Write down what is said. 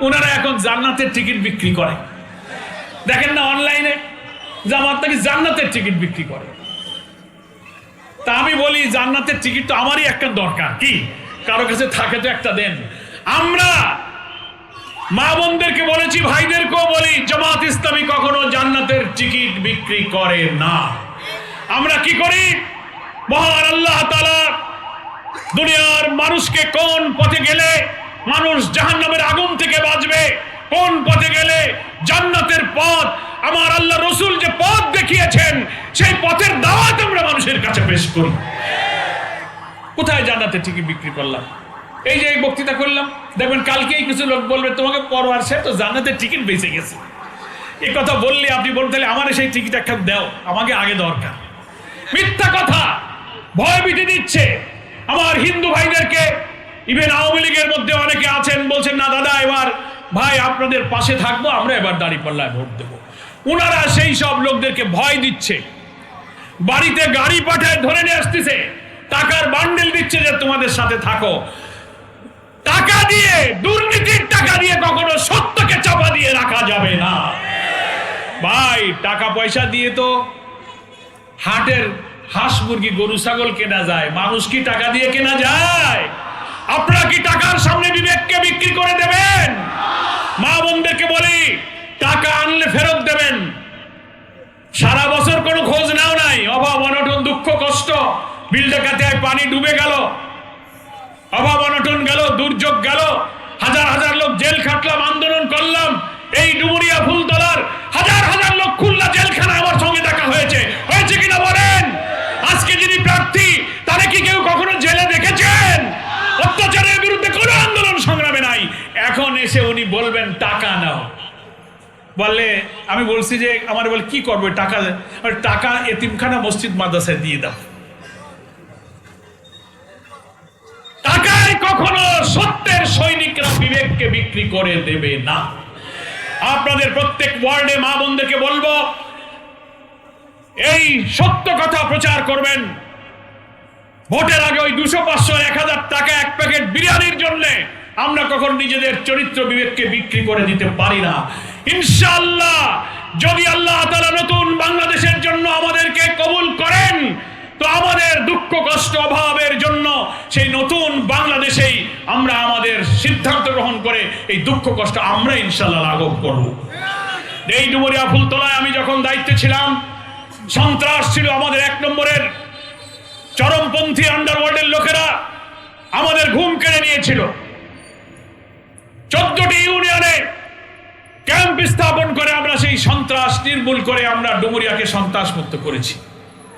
ওনারা এখন জান্নাতের টিকিট বিক্রি করে। দেখেন না, অনলাইনে জামাত নাকি জান্নাতের টিকিট বিক্রি করে। তা আমি বলি, জান্নাতের টিকিট তো আমারই একটা দরকার। কি? কারও কাছে থাকে তো একটা দেন। আমরা মা বোনদেরকে বলেছি, ভাইদেরকেও বলি, জামাত ইসলামী কখনো জান্নাতের টিকিট বিক্রি করে না। আমরা কি করি? মহান আল্লাহ তাআলা দুনিয়ার মানুষকে কোন পথে গেলে মানুষ জাহান্নামের আগুন থেকে বাঁচবে। কোন পথে গেলে জান্নাতের পথ? আমার আল্লাহ রসুল যে পথ দেখিয়েছেন, সেই পথের দাওয়াত আমরা মানুষের কাছে পেশ করি। কোথায় জান্নাতের টিকিট বিক্রি করলাম? এই যে বক্তৃতা করলাম, দেখবেন কালকেই কিছু লোক বলবে, তোমাকে পরোয়ার, সে তো জান্নাতের টিকিট বেঁচে গেছে। এই কথা বললে আপনি বলতে তাহলে আমার সেই টিকিট একটা দাও, আমাকে আগে দরকার। মিথ্যা কথা ভয় ভীতি দিচ্ছে। আমার হিন্দু ভাইদেরকে ইভেন আওয়ামী লীগের মধ্যে অনেকে আছেন, বলছেন, না দাদা, এবার ভাই আপনাদের পাশে থাকব, আমরা এবার দাড়ি পাল্লায় ভোট দেবো। ওনারা সেই সব লোকদেরকে ভয় দিচ্ছে। বাড়িতে গাড়ি পাঠায় ধরে নিয়ে আসতেছে, টাকার বান্ডেল দিচ্ছে যে তোমাদের সাথে থাকো। টাকা দিয়ে, দুর্নীতির টাকা দিয়ে কখনো সত্যকে চাপা দিয়ে রাখা যাবে না। ভাই, টাকা পয়সা দিয়ে তো হাটের হাঁস মুরগি, গরু, ছাগল কেনা যায়, মানুষ কি টাকা দিয়ে কেনা যায়? আপনারা কি টাকার সামনে বিবেককে বিক্রি করে দেবেন? মা বোনদেরকে বলি, টাকা আনলে ফেরত দেবেন। সারা বছর কোনো খোঁজ নাও নাই। অভাব, অনটন, দুঃখ, কষ্ট বিল ডাকাতে পানি ডুবে গেল। অভাব, অনটন গেল, দুর্যোগ গেল। হাজার হাজার লোক জেল খাটলাম এখন এসে উনি বলবেন, টাকা নাও। বললে, আমি বলছি যে, আমার বলে, কি করব? টাকা টাকা এতিমখানা মসজিদ মাদ্রাসায় দিয়ে দাও। টাকায় কখনো সত্যের সৈনিকরা বিবেককে বিক্রি করে দেবে না। আপনাদের প্রত্যেক ওয়ার্ডে মা বোনদেরকে বলব, এই সত্য কথা প্রচার করবেন। ভোটের আগে ওই দুশো পাঁচশো এক হাজার টাকা এক প্যাকেট বিরিয়ানির জন্য আমরা কখন নিজেদের চরিত্র বিবেককে বিক্রি করে দিতে পারি না। ইনশাআল্লাহ, যদি আল্লাহ তাআলা নতুন বাংলাদেশের জন্য আমাদেরকে কবুল করেন, তো আমাদের দুঃখ, কষ্ট, অভাবের জন্য সেই নতুন বাংলাদেশেই আমরা আমাদের সিদ্ধান্ত গ্রহণ করে এই দুঃখ, কষ্ট আমরা ইনশাল্লাহ লাঘব করব। এই ডুমুরিয়া ফুলতলায় আমি যখন দায়িত্বে ছিলাম, সন্ত্রাস ছিল আমাদের এক নম্বরের। চরমপন্থী আন্ডারওয়ার্ল্ডের লোকেরা আমাদের ঘুম কেড়ে নিয়েছিল। চোদ্দটি ইউনিয়নে ক্যাম্প স্থাপন করে আমরা সেই সন্ত্রাস নির্মূল করে আমরা ডুমুরিয়াকে সন্ত্রাস মুক্ত করেছি।